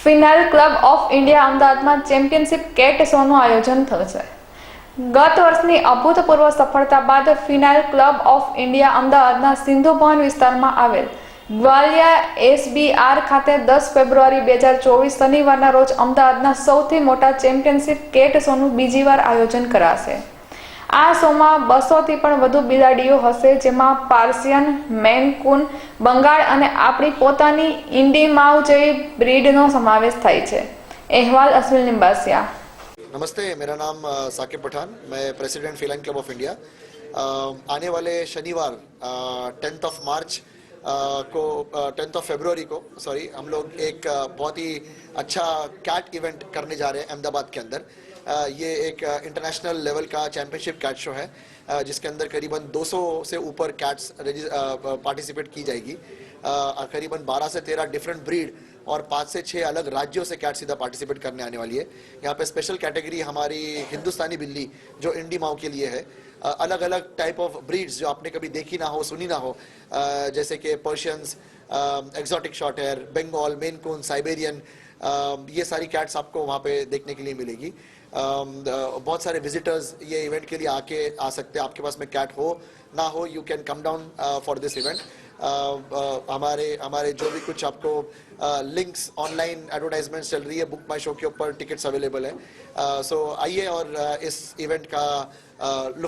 Finale club of India અમદાવાદમાં championship cat શોનું આયોજન થશે ગત વર્ષની અભૂતપૂર્વ સફળતા બાદ ફિનાલ ક્લબ ઓફ ઇન્ડિયા અમદાવાદના સિંધુ ભવન વિસ્તારમાં આવેલ ગ્વાલિયા એસબીઆર ખાતે દસ ફેબ્રુઆરી બે હજાર ચોવીસ શનિવારના રોજ અમદાવાદના સૌથી મોટા ચેમ્પિયનશિપ કેટ શોનું બીજી વાર આયોજન કરાશે. આ શોમાં બસોથી પણ વધુ બિલાડીઓ હશે જેમાં પાર્સિયન મેનકુન બંગાળ અને આપણી પોતાની ઇન્ડી માવ જેવી બ્રીડનો સમાવેશ થાય છે અહેવાલ અશ્વિન લિંબાસિયા नमस्ते मेरा नाम अ, साकिब पठान मैं president feline club of India अ, आने वाले शनिवार टेंथ ऑफ मार्च अ, को टेंथ ऑफ़ फेब्रुवरी को सॉरी हम लोग एक बहुत ही अच्छा कैट इवेंट करने जा रहे हैं अहमदाबाद के अंदर। ये एक इंटरनेशनल लेवल का चैंपियनशिप कैट शो है। जिसके अंदर करीबन 200 से ऊपर कैट्स पार्टिसिपेट की जाएगी। करीबन 12 से 13 डिफरेंट ब्रीड और पाँच से छः अलग राज्यों से कैट सीधा पार्टिसिपेट करने आने वाली है। यहाँ पे स्पेशल कैटेगरी हमारी हिंदुस्तानी बिल्ली, जो इंडी माओ के लिए है। अलग अलग टाइप ऑफ़ ब्रीड्स जो आपने कभी देखी ना हो, सुनी ना हो जैसे कि Persians exotic short hair Bengal Maine Coon Siberian ये सारी कैट्स आपको वहाँ पे देखने के लिए मिलेगी। बहुत सारे विजिटर्स ये इवेंट के लिए आके आ सकते हैं। आपके पास में कैट हो, ना हो you can come down for this event हमारे हमारे जो भी कुछ आपको लिंक्स ऑनलाइन एडवर्टाइजमेंट चल रही है बुक माई शो के ऊपर टिकट्स अवेलेबल है। सो आइए और इस इवेंट का लुफ्त